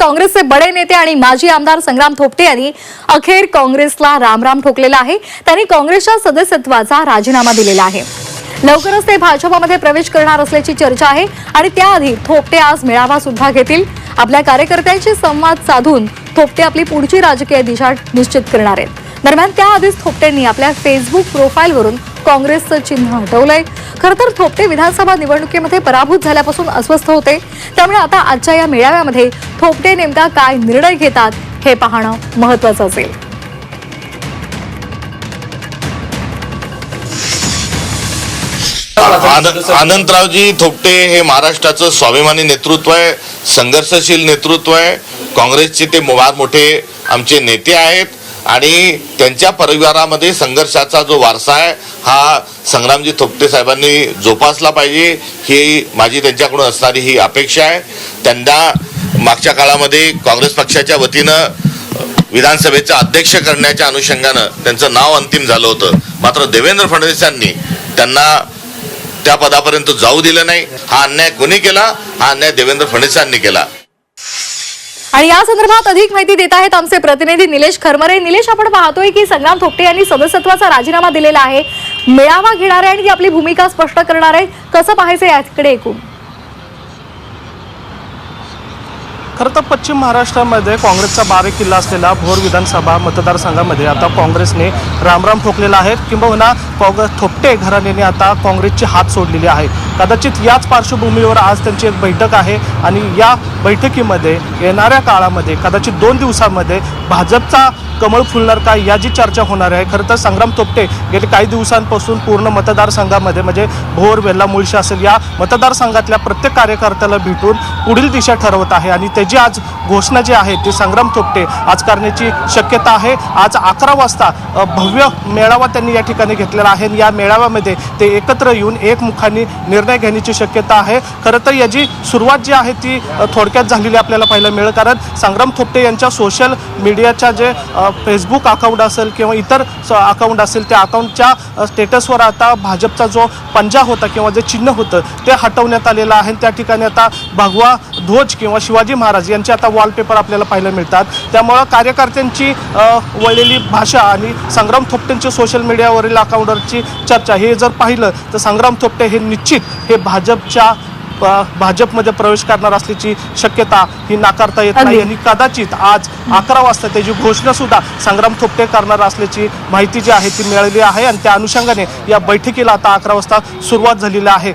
काँग्रेसचे बडे नेते आणि माजी आमदार संग्राम थोपटे यांनी अखेर काँग्रेसला रामराम ठोकलेला आहे. त्यांनी काँग्रेसच्या सदस्यत्वाचा राजीनामा दिलेला आहे. लवकरच ते भाजपामध्ये प्रवेश करणार असल्याची चर्चा आहे आणि त्याआधी थोपटे आज मेळावा सुद्धा घेतील. आपल्या कार्यकर्त्यांशी संवाद साधून थोपटे आपली पुढची राजकीय दिशा निश्चित करणार आहेत. दरम्यान त्याआधीच थोपटेंनी आपल्या फेसबुक प्रोफाईलवरून काँग्रेसचं चिन्ह हटवलंय. खर तर थोपटे विधानसभा निवडणुकीमध्ये पराभूत झाल्यापासून अस्वस्थ होते. त्यामुळे आता आजच्या या मेळाव्यामध्ये थोपटे नेमका काय निर्णय घेतात हे पाहणं महत्वाचं असेल. आनंदरावजी थोपटे हे महाराष्ट्राचं स्वाभिमानी नेतृत्व आहे संघर्षशील नेतृत्व आहे. काँग्रेसचे ते मोठे आमचे नेते आहेत. आणि त्यांच्या परिवारामध्ये संघर्षाचा जो वारसा आहे हा संग्रामजी थोपटे साहेबांनी जोपासला पाहिजे ही माझी त्यांच्याकडून असणारी ही अपेक्षा आहे. त्यांना मागच्या काळामध्ये काँग्रेस पक्षाच्या वतीनं विधानसभेचं अध्यक्ष करण्याच्या अनुषंगानं त्यांचं नाव अंतिम झालं होतं. मात्र देवेंद्र फडणवीसांनी त्यांना त्या पदापर्यंत जाऊ दिलं नाही. हा अन्याय कोणी केला? हा अन्याय देवेंद्र फडणवीसांनी केला. आणि या संदर्भात अधिक माहिती देत आहेत आमचे प्रतिनिधी निलेश खरमरे. निलेश आपण पाहतोय की संग्राम थोपटे यांनी सदस्यत्वाचा राजीनामा दिलेला आहे. मेळावा घेणार आहे आणि ती आपली भूमिका स्पष्ट करणार आहे कसं पाहायचं याकडे एकूण? खरं तर पश्चिम महाराष्ट्रामध्ये काँग्रेसचा बारे किल्ला असलेला भोर विधानसभा मतदारसंघामध्ये आता काँग्रेसने रामराम ठोकलेला आहे. किंबहुना काँग्रेस थोपटे घराण्याने आता काँग्रेसची हात सोडलेली आहे. कदाचित याच पार्श्वभूमीवर आज त्यांची एक बैठक आहे आणि या बैठकीमध्ये येणाऱ्या काळामध्ये कदाचित दोन दिवसामध्ये भाजपचा कमळ फुलणार काय या जी चर्चा होणार आहे. खरं तर संग्राम तोपटे गेले काही दिवसांपासून पूर्ण मतदारसंघामध्ये म्हणजे भोर वेल्ला मुळशी असेल या मतदारसंघातल्या प्रत्येक कार्यकर्त्याला भेटून पुढील दिशा ठरवत आहे. आणि त्याची आज घोषणा जी आहे ती संग्राम तोपटे आज करण्याची शक्यता आहे. आज अकरा वाजता भव्य मेळावा त्यांनी या ठिकाणी घेतलेला आहे. आणि या मेळाव्यामध्ये ते एकत्र येऊन एकमुखाने निर्णय घेण्याची शक्यता आहे. खरं तर याची सुरुवात जी आहे ती थोडक्यात झालेली आपल्याला पाहायला मिळेल. कारण संग्राम थोपटे यांच्या सोशल मीडिया मीडियाच्या जे फेसबुक अकाउंट असेल किंवा इतर अकाउंट असेल त्या अकाउंटच्या स्टेटसवर आता भाजपचा जो पंजा होता किंवा जे चिन्ह होतं ते हटवण्यात आलेलं आहे. त्या ठिकाणी आता भगवा ध्वज किंवा शिवाजी महाराज यांचे आता वॉलपेपर आपल्याला पाहायला मिळतात. त्यामुळं कार्यकर्त्यांची वळलेली भाषा आणि संग्राम थोपटेंची सोशल मीडियावरील अकाउंटवरची चर्चा हे जर पाहिलं तर संग्राम थोपटे हे निश्चित हे भाजपच्या भाजपमध्ये प्रवेश करणार असल्याची शक्यता ही नाकारता येत नाही. आणि कदाचित आज अकरा वाजता त्याची घोषणा सुद्धा संग्राम थोपटे करणार असल्याची माहिती जी आहे ती मिळालेली आहे. आणि त्या अनुषंगाने या बैठकीला आता अकरा वाजता सुरुवात झालेली आहे.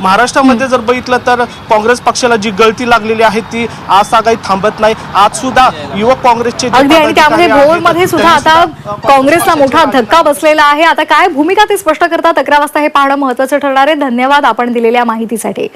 महाराष्ट्रामध्ये जर बघितलं तर काँग्रेस पक्षाला जी गळती लागलेली आहे ती आज काही थांबत नाही. आज सुद्धा युवक काँग्रेसचे त्यामध्ये सुद्धा आता काँग्रेसला मोठा धक्का बसलेला आहे. आता काय भूमिका ते स्पष्ट करतात? अकरा वाजता हे पाहणं महत्वाचं ठरणार आहे. धन्यवाद आपण दिलेल्या माहितीसाठी.